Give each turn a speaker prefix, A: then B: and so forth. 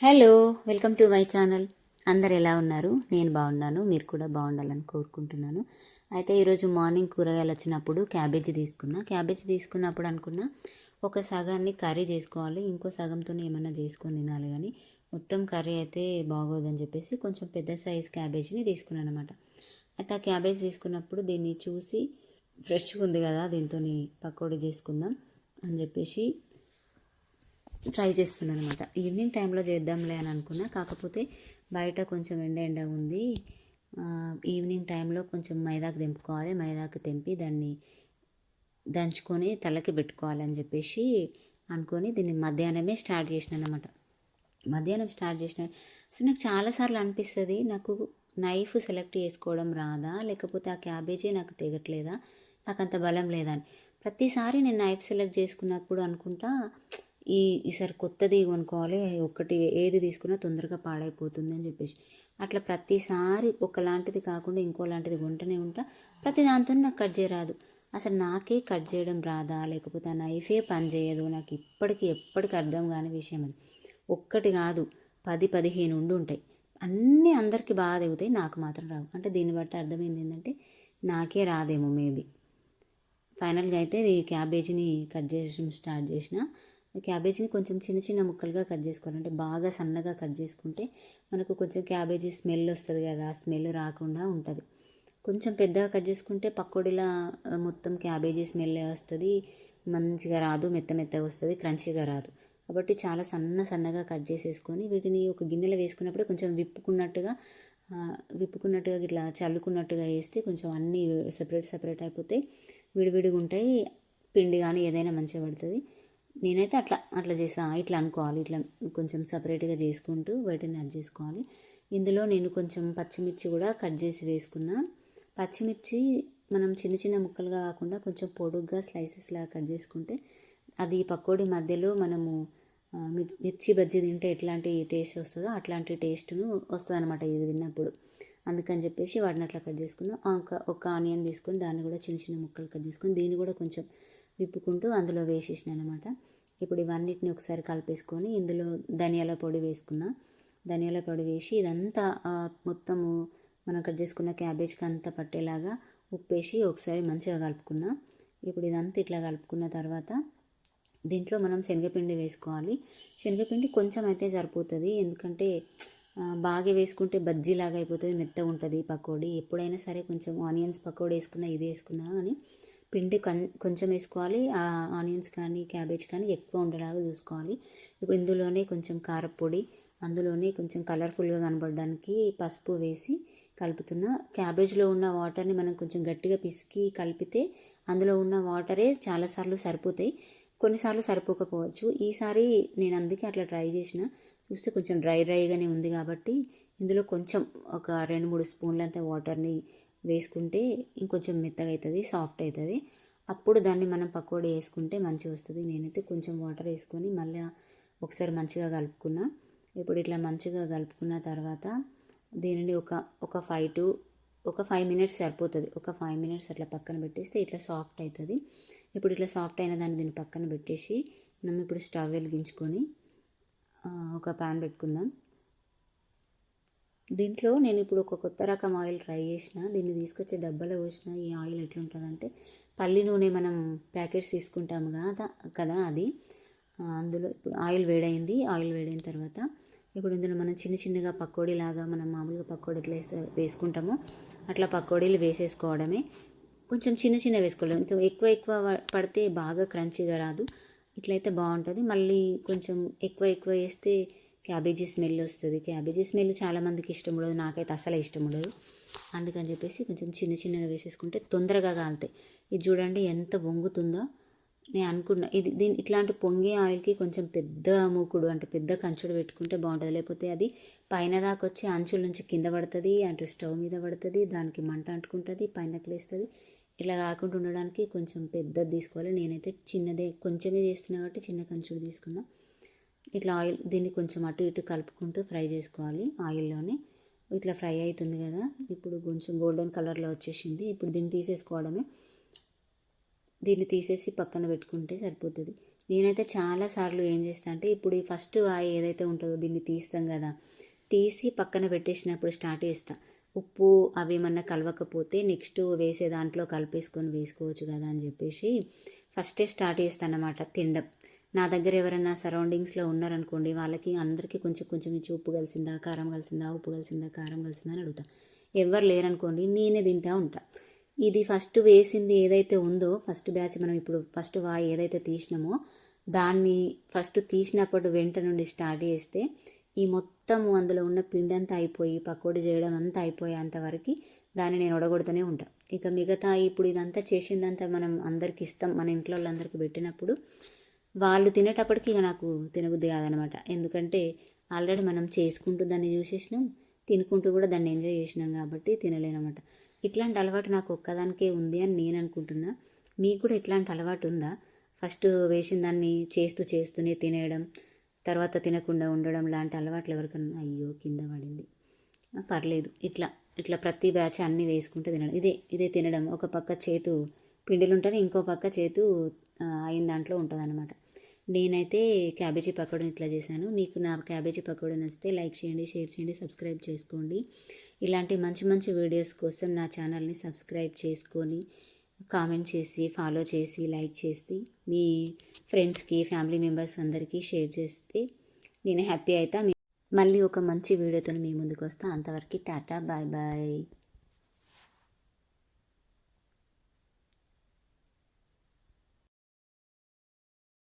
A: Hello welcome to my channel. అందరు ఎలా ఉన్నారు? నేను బాగున్నాను. మీరు కూడా బాగుండాలని కోరుకుంటున్నాను. అయితే ఈరోజు మార్నింగ్ కూరగాయలు వచ్చినప్పుడు క్యాబేజీ తీసుకున్నా. క్యాబేజీ తీసుకున్నప్పుడు అనుకున్నా ఒక సగాన్ని కర్రీ చేసుకోవాలి. ఇంకో సగంతో ఏమైనా చేసుకొని తినాలి కానీ మొత్తం కర్రీ అయితే బాగోదని చెప్పేసి కొంచెం పెద్ద సైజ్ క్యాబేజీని తీసుకున్నాను అనమాట అయితే ఆ క్యాబేజ్ తీసుకున్నప్పుడు దీన్ని చూసి ఫ్రెష్గా ఉంది కదా దీంతో పకోడీ చేసుకుందాం అని చెప్పేసి ట్రై చేస్తున్నాను అనమాట ఈవినింగ్ టైంలో చేద్దాంలే అని అనుకున్నా. కాకపోతే బయట కొంచెం ఎండ ఎండ ఉంది. ఈవినింగ్ టైంలో కొంచెం మైదాకు తెంపుకోవాలి. మైదాకు తెంపి దాన్ని దంచుకొని తలకి పెట్టుకోవాలని చెప్పేసి అనుకొని దీన్ని మధ్యాహ్నమే స్టార్ట్ చేసినాను అనమాట మధ్యాహ్నం స్టార్ట్ చేసిన అసలు నాకు చాలాసార్లు అనిపిస్తుంది నాకు నైఫ్ సెలెక్ట్ చేసుకోవడం రాదా? లేకపోతే ఆ క్యాబేజీ నాకు తెగట్లేదా? నాకు అంత బలం లేదా అని ప్రతిసారి నేను నైఫ్ సెలెక్ట్ చేసుకున్నప్పుడు అనుకుంటా ఈ ఈసారి కొత్తది కొనుక్కోవాలి. ఒకటి ఏది తీసుకున్నా తొందరగా పాడైపోతుంది అని చెప్పేసి. అట్లా ప్రతిసారి ఒకలాంటిది కాకుండా ఇంకోలాంటిది కొంటూనే ఉంటా. ప్రతి దాంతో నాకు కట్ చేయరాదు. అసలు నాకే కట్ చేయడం రాదా? లేకపోతే ఆ నైఫే పని చేయదు. నాకు ఇప్పటికీ ఎప్పటికీ అర్థం కాని విషయం అది. ఒక్కటి కాదు పది పదిహేను ఉండి ఉంటాయి. అన్నీ అందరికీ బాగా దిగుతాయి నాకు మాత్రం రావు. అంటే దీన్ని బట్టి అర్థమైంది ఏంటంటే నాకే రాదేమో మేబీ. ఫైనల్గా అయితే ఈ క్యాబేజీని కట్ చేయడం స్టార్ట్ చేసిన క్యాబేజీని కొంచెం చిన్న చిన్న ముక్కలుగా కట్ చేసుకోవాలి. అంటే బాగా సన్నగా కట్ చేసుకుంటే మనకు కొంచెం క్యాబేజీ స్మెల్ వస్తుంది కదా ఆ స్మెల్ రాకుండా ఉంటుంది. కొంచెం పెద్దగా కట్ చేసుకుంటే పకోడీలా మొత్తం క్యాబేజీ స్మెల్ వస్తుంది. మంచిగా రాదు మెత్త మెత్తగా వస్తుంది క్రంచీగా రాదు. కాబట్టి చాలా సన్న సన్నగా కట్ చేసేసుకొని వీటిని ఒక గిన్నెలో వేసుకున్నప్పుడు కొంచెం విప్పుకున్నట్టుగా విప్పుకున్నట్టుగా ఇట్లా చల్లుకున్నట్టుగా వేస్తే కొంచెం అన్నీ సపరేట్ సపరేట్ అయిపోతాయి విడివిడిగా ఉంటాయి. పిండి కానీ ఏదైనా మంచిగా పడుతుంది. నేనైతే అట్లా అట్లా చేసా. ఇట్లా అనుకోవాలి. ఇట్లా కొంచెం సపరేట్గా చేసుకుంటూ వాటిని యాడ్ చేసుకోవాలి. ఇందులో నేను కొంచెం పచ్చిమిర్చి కూడా కట్ చేసి వేసుకున్నా. పచ్చిమిర్చి మనం చిన్న చిన్న ముక్కలుగా కాకుండా కొంచెం పొడుగ్గా స్లైసెస్ లాగా కట్ చేసుకుంటే అది పకోడీ మధ్యలో మనము మిర్చి బజ్జీ తింటే ఎట్లాంటి టేస్ట్ వస్తుందో అట్లాంటి టేస్ట్ను వస్తుందన్నమాట ఇది తిన్నప్పుడు. అందుకని చెప్పేసి వాటిని అట్లా కట్ చేసుకున్నాం. ఒక ఒక ఆనియన్ తీసుకొని దాన్ని కూడా చిన్న చిన్న ముక్కలు కట్ చేసుకొని దీన్ని కూడా కొంచెం విప్పుకుంటూ అందులో వేసేసిన అనమాట ఇప్పుడు ఇవన్నిటిని ఒకసారి కలిపేసుకొని ఇందులో ధనియాల పొడి వేసుకున్నా. ధనియాల పొడి వేసి ఇదంతా మొత్తము మనం కట్ చేసుకున్న క్యాబేజ్కి అంతా పట్టేలాగా ఉప్పేసి ఒకసారి మంచిగా కలుపుకున్నా. ఇప్పుడు ఇదంతా ఇట్లా కలుపుకున్న తర్వాత దీంట్లో మనం శనగపిండి వేసుకోవాలి. శనగపిండి కొంచెం అయితే సరిపోతుంది. ఎందుకంటే బాగా వేసుకుంటే బజ్జీలాగా అయిపోతుంది మెత్తగా ఉంటుంది పకోడీ. ఎప్పుడైనా సరే కొంచెం ఆనియన్స్ పకోడీ వేసుకున్నా ఇది వేసుకున్నా కానీ పిండి కన్ కొంచెం వేసుకోవాలి. ఆ ఆనియన్స్ కానీ క్యాబేజ్ కానీ ఎక్కువ ఉండేలాగా చూసుకోవాలి. ఇప్పుడు ఇందులోనే కొంచెం కారపొడి అందులోనే కొంచెం కలర్ఫుల్గా కనబడడానికి పసుపు వేసి కలుపుతున్న. క్యాబేజ్లో ఉన్న వాటర్ని మనం కొంచెం గట్టిగా పిసికి కలిపితే అందులో ఉన్న వాటరే చాలాసార్లు సరిపోతాయి. కొన్నిసార్లు సరిపోకపోవచ్చు. ఈసారి నేను అందుకే అట్లా ట్రై చేసిన. చూస్తే కొంచెం డ్రై డ్రైగానే ఉంది కాబట్టి ఇందులో కొంచెం ఒక రెండు మూడు స్పూన్లంత వాటర్ని వేసుకుంటే ఇంకొంచెం మెత్తగా అవుతుంది సాఫ్ట్ అవుతుంది. అప్పుడు దాన్ని మనం పకోడీ వేసుకుంటే మంచిగా వస్తుంది. నేనైతే కొంచెం వాటర్ వేసుకొని మళ్ళీ ఒకసారి మంచిగా కలుపుకున్నా. ఇప్పుడు ఇట్లా మంచిగా కలుపుకున్న తర్వాత దీనిని ఒక ఒక ఫైవ్ టు ఒక ఫైవ్ మినిట్స్ సరిపోతుంది. ఒక ఫైవ్ మినిట్స్ అట్లా పక్కన పెట్టేస్తే ఇట్లా సాఫ్ట్ అవుతుంది. ఇప్పుడు ఇట్లా సాఫ్ట్ అయిన దాన్ని దీన్ని పక్కన పెట్టేసి మనం ఇప్పుడు స్టవ్ వెలిగించుకొని ఒక ప్యాన్ పెట్టుకుందాం. దీంట్లో నేను ఇప్పుడు ఒక కొత్త రకం ఆయిల్ ట్రై చేసిన దీన్ని తీసుకొచ్చి డబ్బాలో పోసిన ఈ ఆయిల్ ఎట్లుంటుందంటే పల్లి నూనె మనం ప్యాకెట్స్ తీసుకుంటాము కదా కదా అది. అందులో ఇప్పుడు ఆయిల్ వేడైంది ఆయిల్ వేడైన తర్వాత ఇప్పుడు ఇందులో మనం చిన్న చిన్నగా పకోడీ లాగా మనం మామూలుగా పకోడీ ఎట్లా వేస్తే వేసుకుంటామో అట్లా పకోడీలు వేసేసుకోవడమే. కొంచెం చిన్న చిన్న వేసుకోవాలి కొంచెం ఎక్కువ ఎక్కువ పడితే బాగా క్రంచీగా రాదు. ఇట్లయితే బాగుంటుంది. మళ్ళీ కొంచెం ఎక్కువ ఎక్కువ వేస్తే క్యాబేజీ స్మెల్ వస్తుంది. క్యాబేజీ స్మెల్ చాలామందికి ఇష్టం ఉండదు. నాకైతే అసలు ఇష్టం ఉండదు. అందుకని చెప్పేసి కొంచెం చిన్న చిన్నగా వేసేసుకుంటే తొందరగా కాలుతాయి. ఇది చూడండి ఎంత వంగుతుందో. నేను అనుకున్నా ఇది దీని ఇట్లాంటి పొంగే ఆయిల్కి కొంచెం పెద్ద మూకుడు అంటే పెద్ద కంచుడు పెట్టుకుంటే బాగుంటుంది. లేకపోతే అది పైన దాకా వచ్చి అంచుల నుంచి కింద పడుతుంది అంటే స్టవ్ మీద పడుతుంది దానికి మంట అంటుకుంటుంది పైన లేస్తుంది. ఇట్లా కాకుండా ఉండడానికి కొంచెం పెద్దది తీసుకోవాలి. నేనైతే చిన్నదే కొంచెమే చేస్తున్నా కాబట్టి చిన్న కంచుడు తీసుకున్నా. ఇట్లా ఆయిల్ దీన్ని కొంచెం అటు ఇటు కలుపుకుంటూ ఫ్రై చేసుకోవాలి ఆయిల్లోనే. ఇట్లా ఫ్రై అవుతుంది కదా. ఇప్పుడు కొంచెం గోల్డెన్ కలర్లో వచ్చేసింది. ఇప్పుడు దీన్ని తీసేసుకోవడమే. దీన్ని తీసేసి పక్కన పెట్టుకుంటే సరిపోతుంది. నేనైతే చాలాసార్లు ఏం చేస్తా అంటే ఇప్పుడు ఈ ఫస్ట్ వాయి ఏదైతే ఉంటుందో దీన్ని తీస్తాం కదా తీసి పక్కన పెట్టేసినప్పుడు స్టార్ట్ చేస్తా. ఉప్పు అవి ఏమన్నా కలవకపోతే నెక్స్ట్ వేసే దాంట్లో కలిపేసుకొని వేసుకోవచ్చు కదా అని చెప్పేసి ఫస్టే స్టార్ట్ చేస్తాను అన్నమాట తినడం. నా దగ్గర ఎవరైనా సరౌండింగ్స్లో ఉన్నారనుకోండి వాళ్ళకి అందరికీ కొంచెం కొంచెం ఇచ్చి ఉప్పు కలిసిందా కారం కలిసిందా ఉప్పు కలిసిందా కారం కలిసిందా అని అడుగుతా. ఎవరు లేరనుకోండి నేనే తింటా ఉంటా. ఇది ఫస్ట్ వేసింది ఏదైతే ఉందో ఫస్ట్ బ్యాచ్ మనం ఇప్పుడు ఫస్ట్ వాయి ఏదైతే తీసినామో దాన్ని ఫస్ట్ తీసినప్పుడు వెంట నుండి స్టార్ట్ చేస్తే ఈ మొత్తము అందులో ఉన్న పిండి అంతా అయిపోయి పకోడీ చేయడం అంతా అయిపోయేంత వరకు దాన్ని నేను ఒడగొడుతూనే ఉంటాను ఇక మిగతా ఇప్పుడు ఇదంతా చేసిందంతా మనం అందరికి ఇస్తాం మన ఇంట్లో వాళ్ళందరికీ పెట్టినప్పుడు వాళ్ళు తినేటప్పటికి ఇక నాకు తినబుద్ధి కాదనమాట. ఎందుకంటే ఆల్రెడీ మనం చేసుకుంటూ దాన్ని చూసేసినాం తినుకుంటూ కూడా దాన్ని ఎంజాయ్ చేసినాం కాబట్టి తినలేనమాట. ఇట్లాంటి అలవాటు నాకు ఒక్కదానికే ఉంది అని నేను అనుకుంటున్నా. మీకు కూడా ఇట్లాంటి అలవాటు ఉందా? ఫస్ట్ వేసిన దాన్ని చేస్తూ చేస్తూనే తినేయడం తర్వాత తినకుండా ఉండడం లాంటి అలవాట్లు ఎవరికన్నా అయ్యో కింద పడింది. పర్లేదు. ఇట్లా ఇట్లా ప్రతి బ్యాచ్ అన్నీ వేసుకుంటూ తినడం. ఇదే ఇదే తినడం. ఒక పక్క చేతు పిండిలు ఉంటుంది ఇంకో పక్క చేతు అయిన దాంట్లో ఉంటుంది అనమాట నేనైతే క్యాబేజీ పకోడం ఇట్లా చేశాను. మీకు నా క్యాబేజీ పకోడీ నచ్చితే లైక్ చేయండి షేర్ చేయండి సబ్స్క్రైబ్ చేసుకోండి. ఇలాంటి మంచి మంచి వీడియోస్ కోసం నా ఛానల్ని సబ్స్క్రైబ్ చేసుకొని కామెంట్ చేసి ఫాలో చేసి లైక్ చేసి మీ ఫ్రెండ్స్కి ఫ్యామిలీ మెంబర్స్ అందరికీ షేర్ చేస్తే నేను హ్యాపీ అవుతా మళ్ళీ ఒక మంచి వీడియోతో మీ ముందుకు వస్తా అంతవరకు టాటా బాయ్ బాయ్.